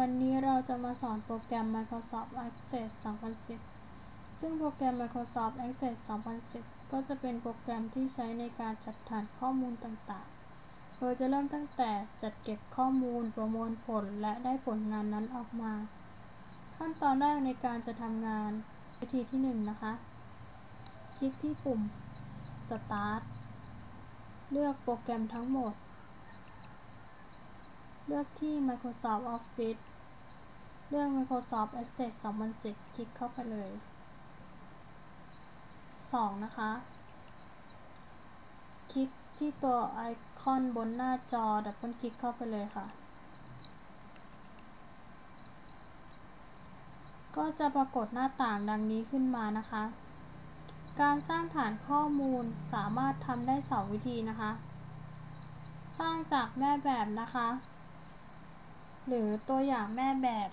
วันนี้เราจะมาสอนโปรแกรม Microsoft Access 2010 ซึ่งโปรแกรม Microsoft Access 2010 ก็จะเป็นโปรแกรมที่ใช้ในการจัดฐานข้อมูลต่างๆ โดยจะเริ่มตั้งแต่จัดเก็บข้อมูล ประมวลผล และได้ผลงานนั้นออกมา ขั้นตอนแรกในการจะทำงานวิธีที่ 1นนะคะ คลิกที่ปุ่ม Start เลือกโปรแกรมทั้งหมด เลือกที่ Microsoft Office เลือก Microsoft Access 2010 คลิกเข้าไปเลย 2. นะคะ คลิกที่ตัวไอคอนบนหน้าจอ ดับเบิลคลิกเข้าไปเลยค่ะ ก็จะปรากฏหน้าต่างดังนี้ขึ้นมานะคะ การสร้างฐานข้อมูลสามารถทำได้ 2 วิธีนะคะ สร้างจากแม่แบบนะคะ หรือตัวอย่างแม่แบบ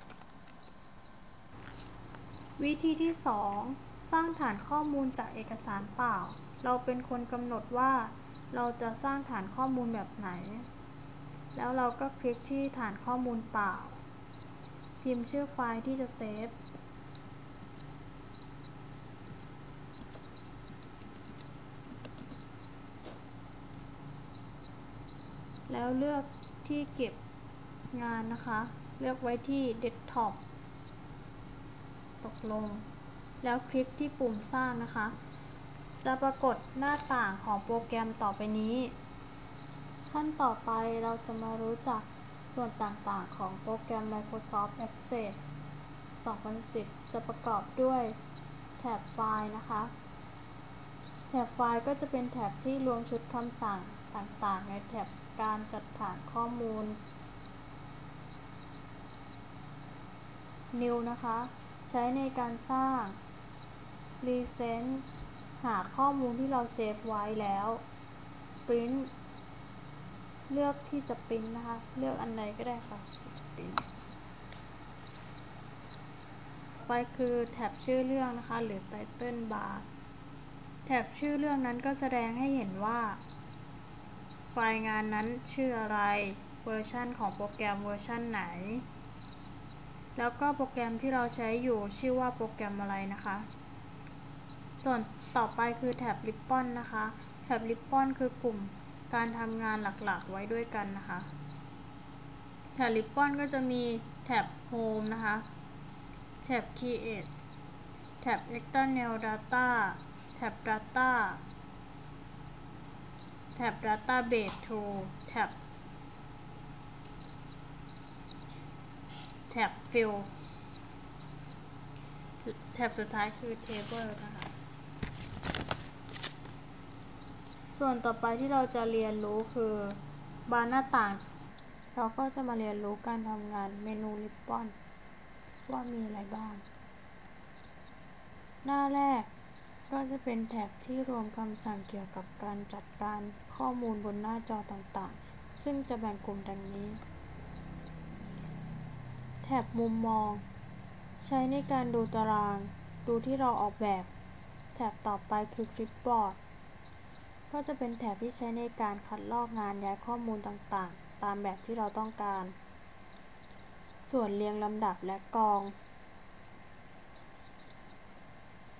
วิธีที่ 2 สร้างฐานข้อมูลจากเอกสารเปล่า เราเป็นคนกำหนดว่า เราจะสร้างฐานข้อมูลแบบไหน แล้วเราก็คลิกที่ฐานข้อมูลเปล่า พิมพ์ชื่อไฟล์ที่จะเซฟแล้วเลือกที่เก็บ งานนะคะ เลือกไว้ที่ Desktop ตกลง แล้วคลิกที่ปุ่มสร้างนะคะ จะปรากฏหน้าต่างของโปรแกรมต่อไปนี้ ขั้นต่อไปเราจะมารู้จักส่วนต่างๆ ของโปรแกรม Microsoft Access 2010 จะประกอบด้วยแถบไฟล์นะคะ แถบไฟล์ก็จะเป็นแถบที่รวมชุดคำสั่งต่างๆ ในแถบการจัดฐานข้อมูล New นะคะ ใช้ในการสร้าง Recent หาข้อมูลที่เราเซฟไว้แล้ว Print เลือกที่จะปริ้นนะคะ เลือกอันใดก็ได้ค่ะไปคือแถบชื่อเรื่องนะคะ หรือ Title Bar แถบชื่อเรื่องนั้นก็แสดงให้เห็นว่า ไฟล์งานนั้นชื่ออะไร เวอร์ชันของโปรแกรมเวอร์ชันไหน แล้วก็โปรแกรมที่เราใช้อยู่ชื่อว่าโปรแกรมอะไรนะคะ ส่วนต่อไปคือแถบ Ribbon นะคะแถบ Ribbon คือกลุ่มการทำงานหลักๆ ไว้ด้วยกันนะคะแถบ Ribbon ก็จะมีแถบ Home นะคะแถบ Create แถบ External Data แถบ Data แถบ Database Tool แถบ แถบ Fill แถบสุดท้ายคือ Table นะคะ ส่วนต่อไปที่เราจะเรียนรู้คือบานหน้าต่าง เราก็จะมาเรียนรู้การทำงานเมนูริบบอนว่ามีอะไรบ้าง หน้าแรกก็จะเป็นแถบที่รวมคำสั่งเกี่ยวกับการจัดการข้อมูลบนหน้าจอต่างๆ ซึ่งจะแบ่งกลุ่มดังนี้ แถบมุมมอง ใช้ในการดูตาราง ดูที่เราออกแบบแถบต่อไปคือคลิปบอร์ด ก็จะเป็นแถบที่ใช้ในการคัดลอกงานย้ายข้อมูลต่างๆ ตามแบบที่เราต้องการ ส่วนเรียงลำดับและกอง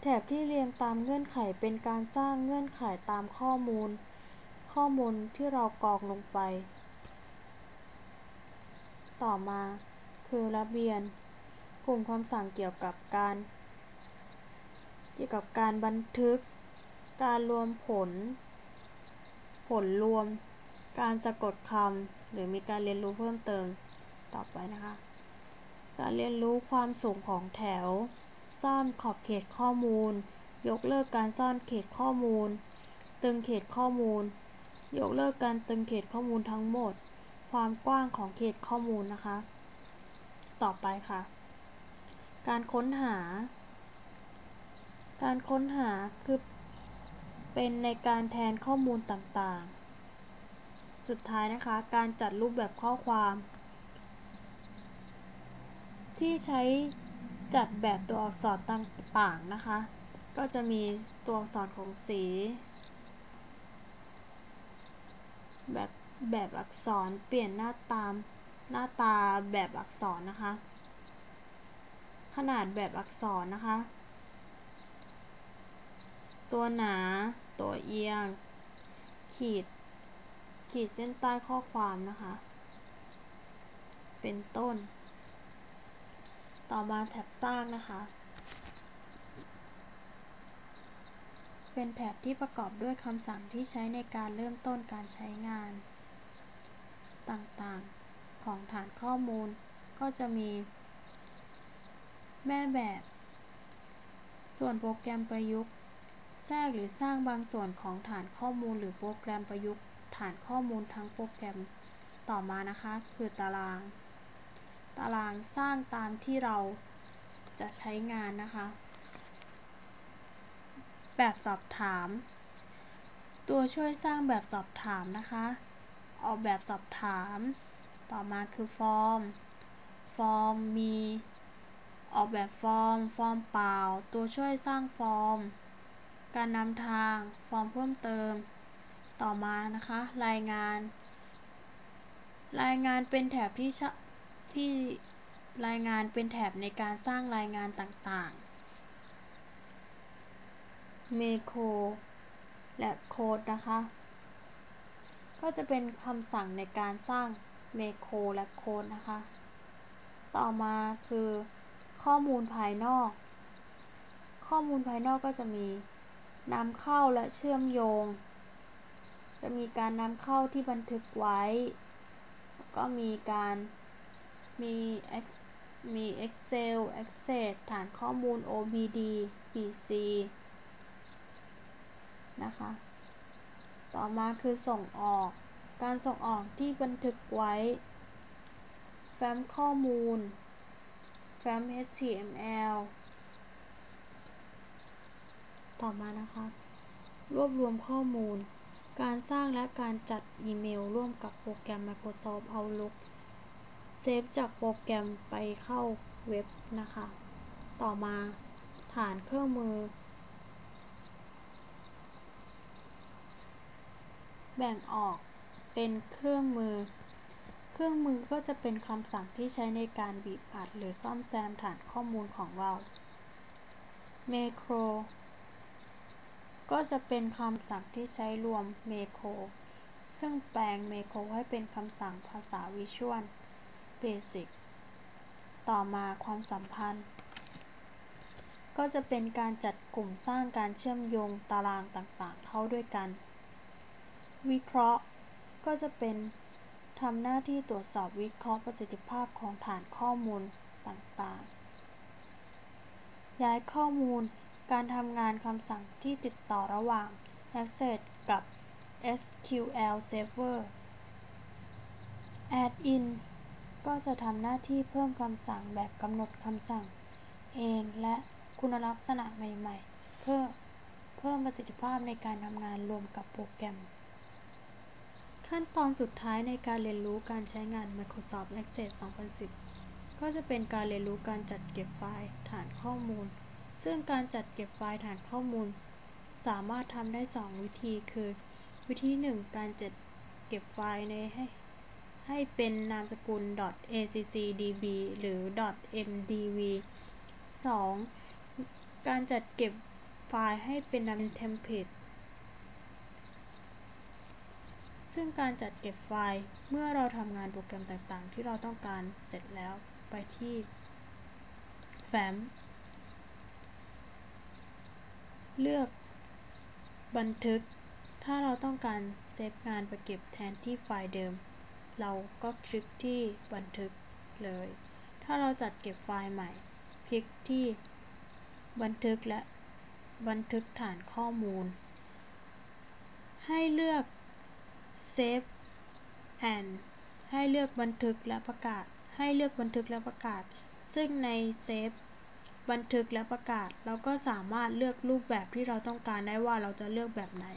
แถบที่เรียงตามเงื่อนไขเป็นการสร้างเงื่อนไขตามข้อมูล ข้อมูลที่เรากรองลงไป ต่อมา คือระเบียน กลุ่มคำสั่งเกี่ยวกับการ เกี่ยวกับการบันทึก การรวมผล ผลรวม การสะกดคำหรือมีการเรียนรู้เพิ่มเติมต่อไปนะคะ การเรียนรู้ความสูงของแถว ซ่อนขอบเขตข้อมูล ยกเลิกการซ่อนเขตข้อมูล ตึงเขตข้อมูล ยกเลิกการตึงเขตข้อมูลทั้งหมด ความกว้างของเขตข้อมูลนะคะ ต่อไปค่ะ การค้นหา การค้นหาคือเป็นในการแทนข้อมูลต่างๆ สุดท้ายนะคะ การจัดรูปแบบข้อความ ที่ใช้จัดแบบตัวอักษรต่างๆนะคะ ก็จะมีตัวอักษรของสี แบบแบบอักษรเปลี่ยนหน้าตาม หน้าตาแบบอักษรนะคะ ขนาดแบบอักษรนะคะ ตัวหนา ตัวเอียง ขีด ขีดเส้นใต้ข้อความนะคะ เป็นต้น ต่อมาแถบสร้างนะคะ เป็นแถบที่ประกอบด้วยคำสั่งที่ใช้ในการเริ่มต้นการใช้งานต่างๆ ของฐานข้อมูล ก็จะมี แม่แบบ ส่วนโปรแกรมประยุกต์ แทรกหรือสร้างบางส่วนของฐานข้อมูล หรือโปรแกรมประยุกต์ ฐานข้อมูลทั้งโปรแกรมต่อมานะคะ คือตาราง ตารางสร้างตามที่เราจะใช้งานนะคะ แบบสอบถาม ตัวช่วยสร้างแบบสอบถามนะคะ ออกแบบสอบถาม ต่อมาคือฟอร์ม ฟอร์มมีออกแบบฟอร์ม ฟอร์มเปล่า ตัวช่วยสร้างฟอร์ม การนำทาง ฟอร์มเพิ่มเติม ต่อมานะคะ รายงาน รายงานเป็นแถบที่ที่รายงานเป็นแถบในการสร้างรายงานต่างๆ เมโคและโค้ดนะคะ ก็จะเป็นคำสั่งในการสร้าง เมโครและโค้ดนะคะ ต่อมาคือข้อมูลภายนอก ข้อมูลภายนอกก็จะมีนำเข้าและเชื่อมโยง จะมีการนำเข้าที่บันทึกไว้ ก็มีการมี X มี Excel Access ฐานข้อมูล OBD PC นะคะ ต่อมาคือส่งออก การส่งออกที่บันทึกไว้ แฟ้มข้อมูล แฟ้ม HTML ต่อมานะคะ รวบรวมข้อมูล การสร้างและการจัดอีเมลร่วมกับโปรแกรม Microsoft Outlook เซฟจากโปรแกรมไปเข้าเว็บนะคะ ต่อมาฐานเครื่องมือ แบ่งออก เป็นเครื่องมือ เครื่องมือก็จะเป็นคำสั่งที่ใช้ในการบีบอัดหรือซ่อมแซมฐานข้อมูลของเรา เมโคร ก็จะเป็นคำสั่งที่ใช้รวมเมโคร ซึ่งแปลงเมโครให้เป็นคำสั่งภาษาวิชวลเบสิกต่อมาความสัมพันธ์ ก็จะเป็นการจัดกลุ่มสร้างการเชื่อมโยงตารางต่างๆ เข้าด้วยกัน วิเคราะห์ ก็จะเป็นทำหน้าที่ตรวจสอบวิเคราะห์ประสิทธิภาพของฐานข้อมูลต่างๆ ย้ายข้อมูล การทำงานคำสั่งที่ติดต่อระหว่าง Access กับ SQL Server Add in ก็จะทำหน้าที่เพิ่มคำสั่งแบบกำหนดคำสั่ง เองและคุณลักษณะใหม่ ๆ เพื่อเพิ่มประสิทธิภาพในการทำงานรวมกับโปรแกรม ขั้นตอนสุดท้ายในการเรียนรู้การใช้งาน Microsoft Access 2010 ก็จะเป็นการเรียนรู้การจัดเก็บไฟล์ฐานข้อมูล ซึ่งการจัดเก็บไฟล์ฐานข้อมูล สามารถทำได้ 2 วิธีคือ วิธี 1 การจัดเก็บไฟล์ในให้ให้เป็นนามสกุล .accdb หรือ .mdv 2. การจัดเก็บไฟล์ให้เป็นนามเทมเพลต ซึ่งการจัดเก็บไฟล์เมื่อเราทำงานโปรแกรมต่างๆ ที่เราต้องการเสร็จแล้วไปที่แฟ้มเลือกบันทึก ถ้าเราต้องการเซฟงานไปเก็บแทนที่ไฟล์เดิม เราก็คลิกที่บันทึกเลย ถ้าเราจัดเก็บไฟล์ใหม่ คลิกที่บันทึกและบันทึกฐานข้อมูล ให้เลือก Save and ให้เลือกบันทึกและประกาศ ให้เลือกบันทึกและประกาศ ซึ่งใน Save บันทึกและประกาศ เราก็สามารถเลือกรูปแบบที่เราต้องการได้ว่าเราจะเลือกแบบไหน